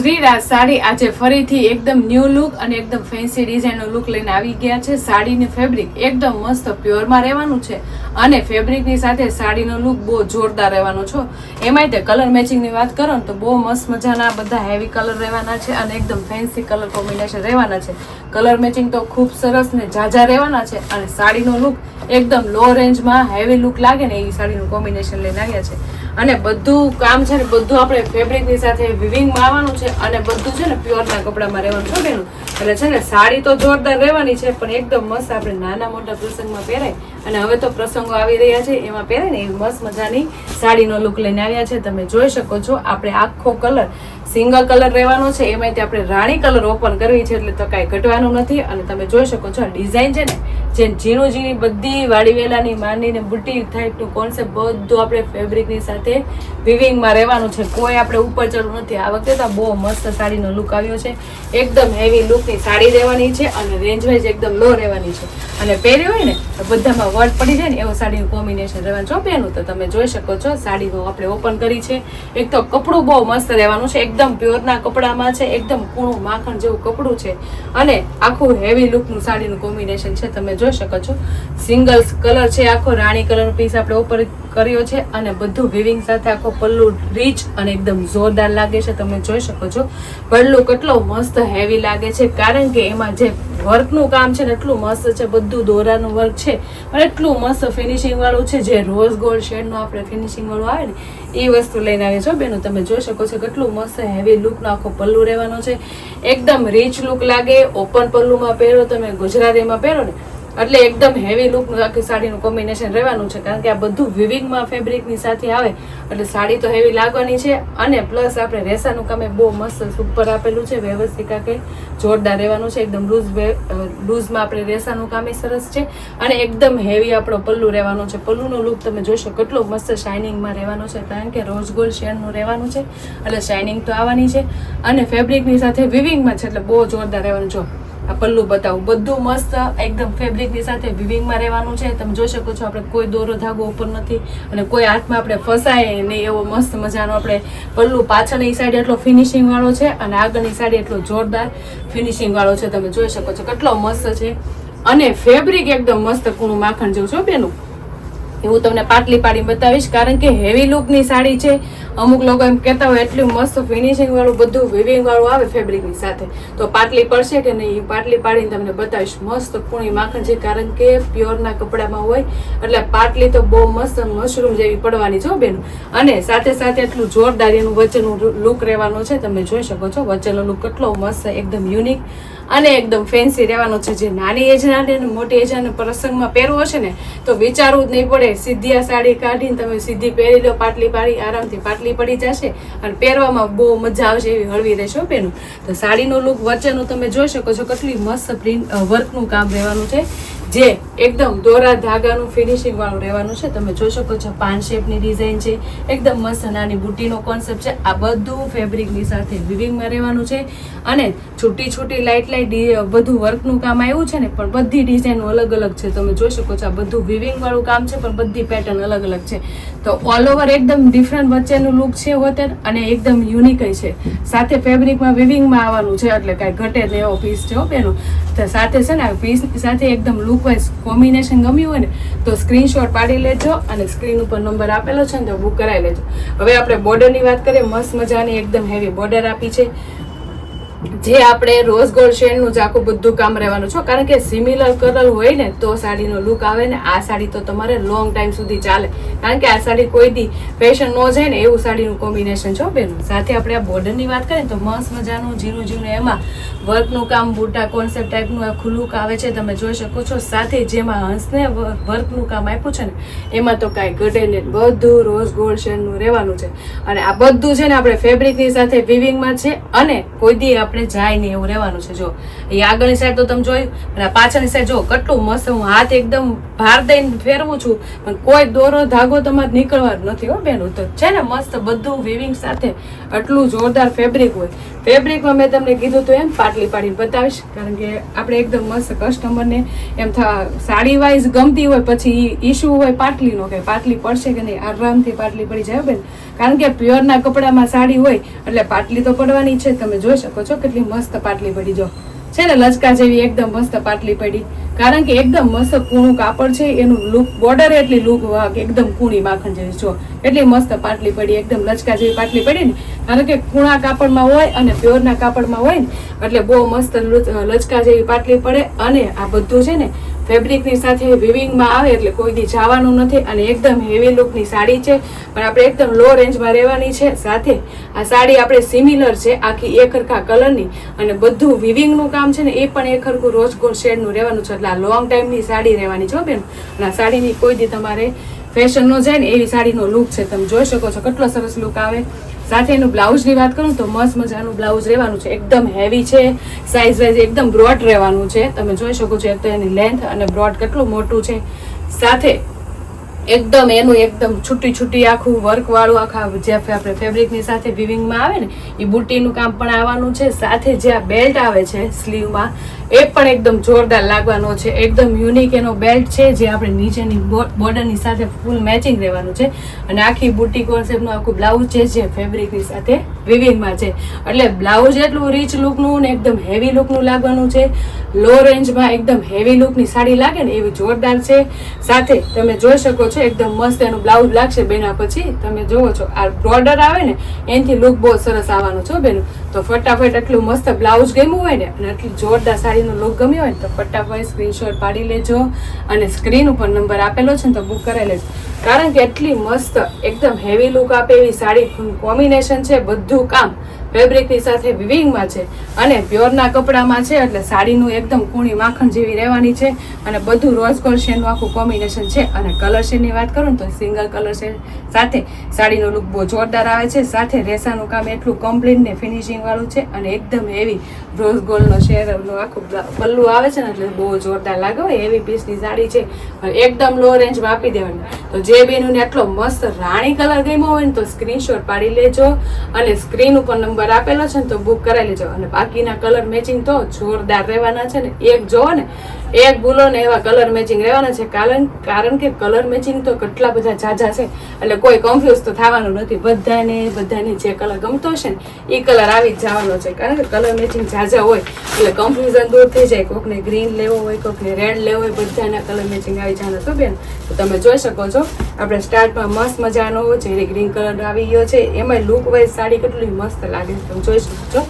શ્રીરાજ સાડી આજે ફરીથી એકદમ ન્યૂ લુક અને એકદમ ફેન્સી ડિઝાઇનનો લુક લઈને આવી ગયા છે. સાડીની ફેબ્રિક એકદમ મસ્ત પ્યોરમાં રહેવાનું છે અને ફેબ્રિકની સાથે સાડીનો લુક બહુ જોરદાર રહેવાનો છો. એમાંય તે કલર મેચિંગની વાત કરો ને તો બહુ મસ્ત મજાના બધા હેવી કલર રહેવાના છે અને એકદમ ફેન્સી કલર કોમ્બિનેશન રહેવાના છે. કલર મેચિંગ તો ખૂબ સરસ ને ઝાઝા રહેવાના છે અને સાડીનો લુક એકદમ લો રેન્જમાં હેવી લુક લાગે ને એવી સાડીનું કોમ્બિનેશન લઈને આવ્યા છે. અને બધું કામ છે ને બધું આપણે ફેબ્રિકની સાથે વિવિંગમાં આવવાનું છે અને બધું છે ને પ્યોરના કપડામાં રહેવાનું છે એટલે છે ને સાડી તો જોરદાર રહેવાની છે, પણ એકદમ મસ્ત આપણે નાના મોટા પ્રસંગમાં પહેરાય અને હવે તો પ્રસંગો આવી રહ્યા છે. એમાં પહેરે ને મસ્ત મજાની સાડીનો લુક લઈને આવ્યા છે. તમે જોઈ શકો છો, આપણે આખો કલર સિંગલ કલર રહેવાનો છે. એમાંથી આપણે રાણી કલર ઓપન કરવી છે એટલે તો કાંઈ ઘટવાનું નથી. અને તમે જોઈ શકો છો ડિઝાઇન છે ને જે ઝીણું ઝીણી બધી વાડી વેલાની માંડીને બુટી ટાઈપનું કોન્સેપ્ટ બધું આપણે ફેબ્રિકની સાથે વિવિંગમાં રહેવાનું છે. કોઈ આપણે ઉપર ચડવું નથી. આ વખતે તો બહુ મસ્ત સાડીનો લુક આવ્યો છે. એકદમ હેવી લુકની સાડી રહેવાની છે અને રેન્જ વાઇઝ એકદમ લો રહેવાની છે. અને પહેરી હોય ને, તો બધામાં વર્ડ પડી જાય ને, એવું સાડીનું કોમ્બિનેશન રહેવાનું છો. બેનું તો તમે જોઈ શકો છો, સાડીનું આપણે ઓપન કરી છે. એક તો કપડું બહુ મસ્ત રહેવાનું છે, એકદમ પ્યોરના કપડામાં છે, એકદમ કૂણું માખણ જેવું કપડું છે. અને આખું હેવી લુકનું સાડીનું કોમ્બિનેશન છે, તમે જોઈ શકો છો. સિંગલ કલર છે, આખો રાણી કલરનો પીસ આપણે ઉપર કર્યો છે અને બધું વિવિંગ સાથે આખો પલ્લુ રીચ અને એકદમ જોરદાર લાગે છે, તમે જોઈ શકો છો. પલ્લુ કેટલો મસ્ત હેવી લાગે છે, કારણ કે એમાં જે વર્કનું કામ છે ને, એટલું મસ્ત છે, બધું દોરાનું વર્ક છે. એટલું મસ્ત ફિનિશિંગ વાળું છે, જે રોઝ ગોલ્ડ શેડનું આપણે ફિનિશિંગ વાળું આવે ને, એ વસ્તુ લઈને આવે છો. બેનો, તમે જોઈ શકો છો કેટલું મસ્ત હેવી લુકનો આખો પલ્લુ રહેવાનો છે. એકદમ રીચ લુક લાગે ઓપન પલ્લુમાં પહેરો, તમે ગુજરાતીમાં પહેરો ને એટલે એકદમ હેવી લુકનું આખી સાડીનું કોમ્બિનેશન રહેવાનું છે, કારણ કે આ બધું વિવિંગમાં ફેબ્રિકની સાથે આવે, એટલે સાડી તો હેવી લાગવાની છે, અને પ્લસ આપણે રેસાનું કામ બહુ મસ્ત સુપર આપેલું છે, વ્યવસ્થિત કે જોરદાર રહેવાનું છે, એકદમ લૂઝ લૂઝમાં આપણે રેસાનું કામ એ સરસ છે, અને એકદમ હેવી આપણો પલ્લુ રહેવાનો છે. પલ્લુનો લુક તમે જોશો કેટલો મસ્ત શાઇનિંગમાં રહેવાનો છે, કારણ કે રોઝ ગોલ્ડ શેડનું રહેવાનું છે, એટલે શાઇનિંગ તો આવવાની છે, અને ફેબ્રિકની સાથે વિવિંગમાં છે, એટલે બહુ જોરદાર રહેવાનું. જો આ પલ્લુ બતાવું. બધું મસ્ત, એકદમ ફેબ્રિકની સાથે વિવિંગમાં રહેવાનું છે. તમે જોઈ શકો છો, આપણે કોઈ દોરો ધાગો ઉપર નથી અને કોઈ હાથમાં આપણે ફસાય નહીં એવો મસ્ત મજાનો આપણે પલ્લુ. પાછળની સાઈડ એટલો ફિનિશિંગવાળો છે અને આગળની સાઈડ એટલો જોરદાર ફિનિશિંગવાળો છે. તમે જોઈ શકો છો કેટલો મસ્ત છે. અને ફેબ્રિક એકદમ મસ્ત કૂણું માખણ જેવું છો બેનું. એવું તમને પાટલી પાડી બતાવીશ, કારણ કે હેવી લુકની સાડી છે. અમુક લોકો એમ કહેતા હોય, એટલું મસ્ત ફિનિશિંગ વાળું, બધું વિવિંગ વાળું આવે ફેબ્રિકની સાથે. તો પાટલી પડશે કે નહીં, એ પાટલી પાડીને તમને બતાવીશ. મસ્ત કૂણી માખણ છે કારણ કે પ્યોરના કપડામાં હોય, એટલે પાટલી તો બહુ મસ્ત મશરૂમ જેવી પડવાની છો બેન. અને સાથે સાથે એટલું જોરદાર એનું વચ્ચેનું લુક રહેવાનું છે, તમે જોઈ શકો છો, વચ્ચેનો લુક કેટલો મસ્ત, એકદમ યુનિક અને એકદમ ફેન્સી રહેવાનો છે. જે નાની એજના અને મોટી એજના પ્રસંગમાં પહેરવો હશે ને, તો વિચારવું જ નહીં પડે. સીધી આ સાડી કાઢીને તમે સીધી પહેરી લો, પાટલી પાડી, આરામથી પાટલી પડી જશે અને પહેરવામાં બહુ મજા આવશે એવી હળવી રહેશો પહેરું તો સાડીનો લુક વચ્ચેનું તમે જોઈ શકો છો કેટલી મસ્ત પ્રિન્ટ વર્કનું કામ રહેવાનું છે. જે એકદમ દોરા ધાગાનું ફિનિશિંગ વાળું રહેવાનું છે. તમે જોઈ શકો છો પાન શેપની ડિઝાઇન છે. એકદમ મસ્ત નાની બુટીનો કોન્સેપ્ટ છે. આ બધું ફેબ્રિકની સાથે વિવિંગમાં રહેવાનું છે. અને છૂટી છૂટી લાઇટ લાઇટ બધું વર્કનું કામ આવ્યું છે ને, પણ બધી ડિઝાઇનો અલગ અલગ છે. તમે જોઈ શકો છો આ બધું વિવિંગવાળું કામ છે, પણ બધી પેટર્ન અલગ અલગ છે. તો ઓલ ઓવર એકદમ ડિફરન્ટ વચ્ચેનું લુક છે હોતે અને એકદમ યુનિક છે. સાથે ફેબ્રિકમાં વિવિંગમાં આવવાનું છે, એટલે કાંઈ ઘટે જ એવો પીસ છે હો બેનો. તો સાથે છે ને પીસ સાથે એકદમ લુક વાઇઝ કોમ્બિનેશન ગમ્યું હોય ને, તો સ્ક્રીનશોટ પાડી લેજો અને સ્ક્રીન ઉપર નંબર આપેલો છે ને તો બુક કરાવી લેજો. હવે આપણે બોર્ડરની વાત કરીએ, મસ્ત મજાની, એકદમ હેવી બોર્ડર આપી છે. જે આપણે રોઝ ગોલ્ડ શેડનું જ આખું બધું કામ રહેવાનું છે. કારણ કે સિમિલર કલર હોય ને તો સાડીનો લુક આવે ને આ સાડી તો તમારે લોંગ ટાઈમ સુધી ચાલે. કારણ કે આ સાડી કોઈ દી ફેશન ન જાય ને એવું સાડીનું કોમ્બિનેશન છો, બેન? સાથે આપણે આ બોર્ડરની વાત કરીએ તો મસ્ત મજાનું ઝીણું ઝીણું એમાં વર્કનું કામ, બુટા કોન્સેપ્ટ ટાઈપનું આખું લુક આવે છે. તમે જોઈ શકો છો, સાથે જેમાં હંસને વર્કનું કામ આપ્યું છે ને, એમાં તો કાંઈ ઘટે ને બધું રોઝ ગોલ્ડ શેડનું રહેવાનું છે. અને આ બધું છે ને આપણે ફેબ્રિકની સાથે વિવિંગમાં છે. અને કોઈ દી આપણે જાય નહીં એવું રહેવાનું છે. જો એ આગળની સાઈડ તો તમે જોયું, અને પાછળની સાઈડ જો, કેટલું મસ્ત હું હાથ એકદમ ભાર દઈને ફેરવું છું, પણ કોઈ દોરો ધાગો તમારે નીકળવાનો નથી હો બેન. તો છે ને મસ્ત બધું વિવિંગ સાથે આટલું જોરદાર ફેબ્રિક હોય. ફેબ્રિકમાં મેં તમને કીધું તો એમ પાટલી પાડીને બતાવીશ, કારણ કે આપણે એકદમ મસ્ત કસ્ટમરને એમ થા સાડી વાઇઝ ગમતી હોય, પછી ઇશ્યુ હોય પાટલીનો કે પાટલી પડશે કે નહીં, આરામથી પાટલી પડી જાય બેન. કારણ કે પ્યોરના કપડામાં સાડી હોય, એટલે પાટલી તો પડવાની છે. તમે જોઈ શકો છો કેટલી મસ્ત પાટલી પડી જો. છે ને લચકા જેવી એકદમ મસ્ત પાટલી પડી. કારણ કે એકદમ મસ્ત કૂણું કાપડ છે, એનું લુક બોર્ડર એટલી લુક એકદમ કૂણી માખણ જેવી જો. એટલી મસ્ત પાટલી પડી, એકદમ લચકા જેવી પાટલી પડી ને. કારણ કે કૂણા કાપડમાં હોય અને પ્યોરના કાપડમાં હોય ને, એટલે બહુ મસ્ત લચકા જેવી પાટલી પડે અને આ બધું છે ને ફેબ્રિકની સાથે વિવિંગમાં આવે એટલે કોઈ દી જવાનું નથી અને એકદમ હેવી લુકની સાડી છે. પણ આપણે એકદમ લો રેન્જમાં રહેવાની છે. સાથે આ સાડી આપણે સિમિલર છે, આખી એક હરખા કલરની અને બધું વિવિંગનું કામ છે ને એ પણ એક હરખું રોજ ગોલ્ડ શેડનું રહેવાનું છે. એટલે આ લોંગ ટાઈમની સાડી રહેવાની છે બેન. અને આ સાડીની કોઈ દી તમારે ફેશન નો જાય ને એવી સાડીનો લુક છે, તમે જોઈ શકો છો કેટલો સરસ લુક આવે. સાથે એનું બ્લાઉઝની વાત કરું તો મસ્ત મજાનું બ્લાઉઝ રહેવાનું છે, એકદમ હેવી છે સાઇઝ વાઇઝ એકદમ બ્રોડ રહેવાનું છે. તમે જોઈ શકો છો તો એની લેન્થ અને બ્રોડ કેટલું મોટું છે. સાથે એકદમ એનું એકદમ છૂટી છૂટી આખું વર્કવાળું આખા જે આપણે ફેબ્રિકની સાથે વિવિંગમાં આવે ને, એ બુટીનું કામ પણ આવવાનું છે. સાથે જે આ બેલ્ટ આવે છે સ્લીવમાં એ પણ એકદમ જોરદાર લાગવાનો છે. એકદમ યુનિક એનો બેલ્ટ છે જે આપણે નીચેની બોર્ડરની સાથે ફૂલ મેચિંગ રહેવાનું છે. અને આખી બુટી કોન્સેપ્ટનું આખું બ્લાઉઝ છે જે ફેબ્રિકની સાથે વિવિંગમાં છે. એટલે બ્લાઉઝ એટલું રીચ લુકનું ને એકદમ હેવી લુકનું લાગવાનું છે. લો રેન્જમાં એકદમ હેવી લુકની સાડી લાગે ને એવી જોરદાર છે. સાથે તમે જોઈ શકો છો એકદમ મસ્ત એનું બ્લાઉઝ લાગશે. બેના પછી તમે જોવો છો આ બોર્ડર આવે ને, એનાથી લુક બહુ સરસ આવવાનું છો બેન. તો ફટાફટ એટલું મસ્ત બ્લાઉઝ ગમ્યું હોય ને, અને આટલી જોરદાર સાડીનો લુક ગમ્યો હોય તો ફટાફટ સ્ક્રીનશોટ પાડી લેજો અને સ્ક્રીન ઉપર નંબર આપેલો છે ને, તો બુક કરાવી લેજો. કારણ કે એટલી મસ્ત, એકદમ હેવી લુક આપે એવી સાડી કોમ્બિનેશન છે, બધું કામ. ફેબ્રિકની સાથે વિવિંગમાં છે અને પ્યોરના કપડામાં છે, એટલે સાડીનું એકદમ કૂણી માખણ જેવી રહેવાની છે અને બધું રોઝ ગોલ્ડ શેડનું આખું કોમ્બિનેશન છે. અને કલર શેડની વાત કરું તો સિંગલ કલર શેડ સાથે સાડીનો લુક બહુ જોરદાર આવે છે. સાથે રેસાનું કામ એટલું કમ્પ્લીટ ને ફિનિશિંગવાળું છે અને એકદમ હેવી રોઝ ગોલ્ડનો શેરનું આખું પલ્લું આવે છે ને એટલે બહુ જોરદાર લાગે હોય એવી પીસની સાડી છે. એકદમ લો રેન્જમાં આપી દેવાની. તો જે બેનુને આટલો મસ્ત રાણી કલર ગમ્યો હોય ને તો સ્ક્રીનશોટ પાડી લેજો અને સ્ક્રીન ઉપર નંબર આપેલો છે ને તો બુક કરાવી લેજો. અને બાકીના કલર મેચિંગ તો જોરદાર રહેવાના છે ને. એક જોવો ને એક ભૂલો ને એવા કલર મેચિંગ રહેવાના છે. કારણ કારણ કે કલર મેચિંગ તો કેટલા બધા જાજા છે. એટલે કોઈ કન્ફ્યુઝ તો થવાનું નથી. બધાને બધાને જે કલર ગમતો હશે ને એ કલર આવી જ જવાનો છે. કારણ કે કલર મેચિંગ જાજા હોય, એટલે કન્ફ્યુઝન દૂર થઈ જાય. કોકને ગ્રીન લેવો હોય, કોકને રેડ લેવો હોય, બધાના કલર મેચિંગ આવી જવાના. તો બેન, તો તમે જોઈ શકો છો, આપણે સ્ટાર્ટમાં મસ્ત મજાનો જેરી ગ્રીન કલર આવી ગયો છે એમાં લુક વાઇઝ સાડી કેટલી મસ્ત લાગે છે. તમે જોઈ શકો છો.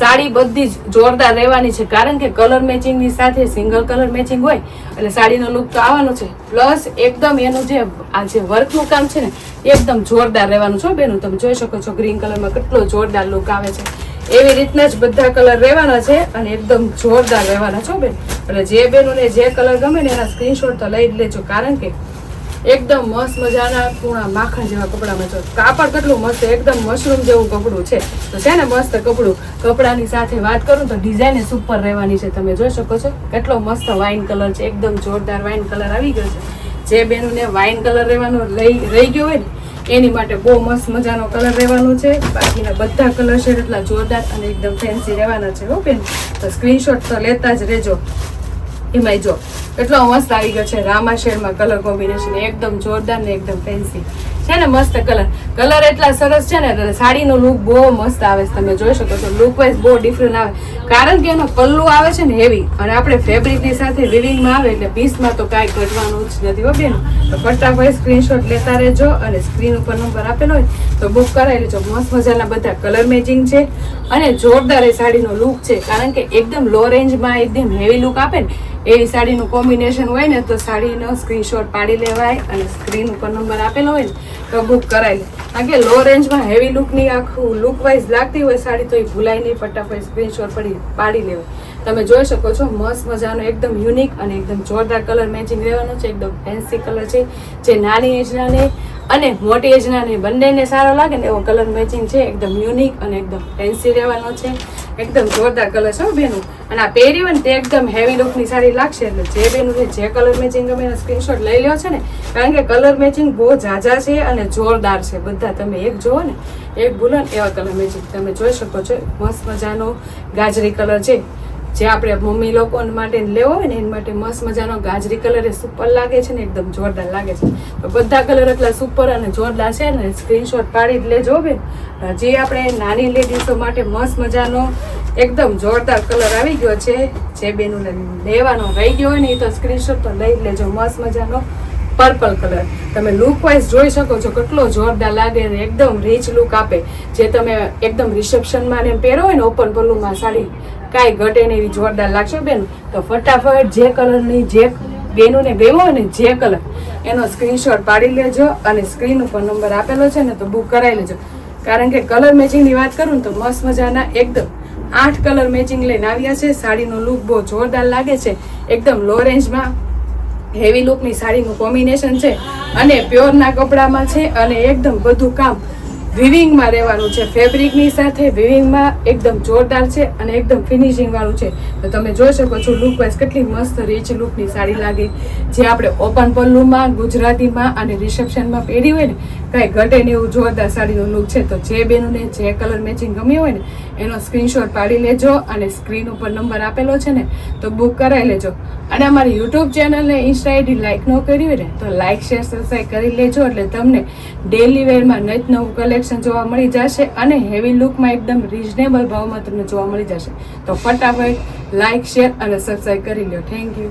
સાડી બધી જ જોરદાર રહેવાની છે. કારણ કે કલર મેચિંગની સાથે સિંગલ કલર મેચિંગ હોય એટલે સાડીનો લુક તો આવવાનો છે. પ્લસ એકદમ એનું જે આ જે વર્કનું કામ છે ને એકદમ જોરદાર રહેવાનું છે બેનું. તમે જોઈ શકો છો ગ્રીન કલરમાં કેટલો જોરદાર લુક આવે છે. એવી રીતના જ બધા કલર રહેવાના છે અને એકદમ જોરદાર રહેવાના છો બેન. એટલે જે બેનોને જે કલર ગમે ને એના સ્ક્રીનશોટ તો લઈ જ લેજો. કારણ કે એકદમ મસ્ત મજાના પૂણા માખણ જેવા કપડામાં છો. કાપડ કેટલું મસ્ત, એકદમ મશરૂમ જેવું કપડું છે. તો છે ને મસ્ત કપડું. કપડાની સાથે વાત કરું તો ડિઝાઇન સુપર રહેવાની છે. તમે જોઈ શકો છો કેટલો મસ્ત વાઇન કલર છે. એકદમ જોરદાર વાઇન કલર આવી ગયો છે. જે બેનોને વાઇન કલર રહેવાનો રહી રહી ગયો હોય ને, એની માટે બહુ મસ્ત મજાનો કલર રહેવાનો છે. બાકીના બધા કલર છે એટલા જોરદાર અને એકદમ ફેન્સી રહેવાના છે હો બેન. તો સ્ક્રીનશોટ તો લેતા જ રહેજો. એમાંય જો, એટલો મસ્ત આવી ગયો છે રામા શેડમાં કલર કોમ્બિનેશન એકદમ જોરદાર ને એકદમ ફેન્સી છે ને મસ્ત કલર કલર એટલા સરસ છે ને સાડીનો લુક બહુ મસ્ત આવે છે. તમે જોઈ શકો છો લુક વાઇઝ બહુ ડિફરન્ટ આવે. કારણ કે એનો પલ્લુ આવે છે ને હેવી અને આપણે ફેબ્રિકની સાથે વિવિંગમાં આવે એટલે પીસમાં તો કાંઈ ઘટવાનું જ નથી હો બેન. તો ફટાફટ સ્ક્રીનશોટ લેતા રહેજો અને સ્ક્રીન ઉપર નંબર આપેલો હોય તો બુક કરાવી લેજો. મસ્ત મજાના બધા કલર મેચિંગ છે. અને જોરદાર એ સાડીનો લુક છે. કારણ કે એકદમ લો રેન્જમાં એકદમ હેવી લુક આપે ને એવી સાડીનું કોમ્બિનેશન હોય ને, તો સાડીનો સ્ક્રીનશોટ પાડી લેવાય અને સ્ક્રીન ઉપર નંબર આપેલો હોય ને, તો બુક કરાવી લે કારણ કે લો રેન્જમાં હેવી લુકની આખું લુક વાઇઝ લાગતી હોય સાડી, તો એ ભૂલાય નહીં, ફટાફટ સ્ક્રીનશોટ પડી, પાડી લેવાય. તમે જોઈ શકો છો, મસ્ત મજાનો એકદમ યુનિક અને એકદમ જોરદાર કલર મેચિંગ રહેવાનો છે, એકદમ ફેન્સી કલર છે, જે નાની એજનાને અને મોટી એજનાને બંનેને સારો લાગે ને એવો કલર મેચિંગ છે, એકદમ યુનિક અને એકદમ ફેન્સી રહેવાનો છે. એકદમ જોરદાર કલર છે બેનું. અને આ પહેરી હોય ને તે એકદમ હેવી લુકની સારી લાગશે. એટલે જે બેનું જે કલર મેચિંગ તમે સ્ક્રીનશોટ લઈ લ્યો છે ને. કારણ કે કલર મેચિંગ બહુ ઝાઝા છે અને જોરદાર છે. બધા તમે એક જુઓ ને. એક ભૂલો ને એવા કલર મેચિંગ તમે જોઈ શકો છો. મસ્ત મજાનો ગાજરી કલર છે. જે આપણે મમ્મી લોકો માટે લેવો હોય ને, એના માટે મસ્ત મજાનો ગાજરી કલર એ સુપર લાગે છે ને, એકદમ જોરદાર લાગે છે. બધા કલર એટલા સુપર અને જોરદાર છે ને સ્ક્રીનશોટ પાડી જ લેજો બેન. જે આપણે નાની લેડીઝો માટે મસ્ત મજાનો, એકદમ જોરદાર કલર આવી ગયો છે, જે બેનું લેવાનો રહી ગયો હોય ને, એ તો સ્ક્રીનશોટ તો લઈ જ લેજો, મસ્ત મજાનો પર્પલ કલર. તમે લુક વાઇઝ જોઈ શકો છો કેટલો જોરદાર લાગે અને એકદમ રીચ લુક આપે. જે તમે એકદમ રિસેપ્શનમાં ને પહેરો હોય ને ઓપન પલ્લુમાં સાડી કાંઈ ઘટે નહીં એવી જોરદાર લાગશે બેન. તો ફટાફટ જે કલરની જે બેનોને ગયો ને જે કલર એનો સ્ક્રીનશોટ પાડી લેજો અને સ્ક્રીન ઉપર નંબર આપેલો છે ને તો બુક કરાવી લેજો. કારણ કે કલર મેચિંગની વાત કરું ને તો મસ્ત મજાના એકદમ આઠ કલર મેચિંગ લઈને આવ્યા છે. સાડીનો લુક બહુ જોરદાર લાગે છે. એકદમ લો રેન્જમાં હેવી લુકની સાડીનું કોમ્બિનેશન છે. અને પ્યોરના કપડામાં છે અને એકદમ બધું કામ વિવિંગમાં રહેવાનું છે. ફેબ્રિકની સાથે વિવિંગમાં એકદમ જોરદાર છે અને એકદમ ફિનિશિંગ વાળું છે. તો તમે જોઈ શકો છો લુક કેટલી મસ્ત રીચ લુકની સાડી લાગે. જે આપણે ઓપન પલ્લુમાં ગુજરાતીમાં અને રિસેપ્શનમાં પહેરી હોય ને કાંઈ ઘટે ને એવું જોરદાર સાડીનું લુક છે, તો જે બેનોને જે કલર મેચિંગ ગમ્યું હોય ને, એનો સ્ક્રીનશોટ પાડી લેજો અને સ્ક્રીન ઉપર નંબર આપેલો છે ને, તો બુક કરાવી લેજો. અને અમારી યુટ્યુબ ચેનલને ઇન્સ્ટા આઈડી લાઇક ન કરી હોય ને, તો લાઇક શેર સબસ્ક્રાઈબ કરી લેજો, એટલે તમને ડેલી વેરમાં નત નવું કલેક્શન જોવા મળી જશે અને હેવી લુકમાં એકદમ રિઝનેબલ ભાવમાં તમને જોવા મળી જશે. તો ફટાફટ લાઇક શેર અને સબસ્ક્રાઈબ કરી લો થેન્ક યુ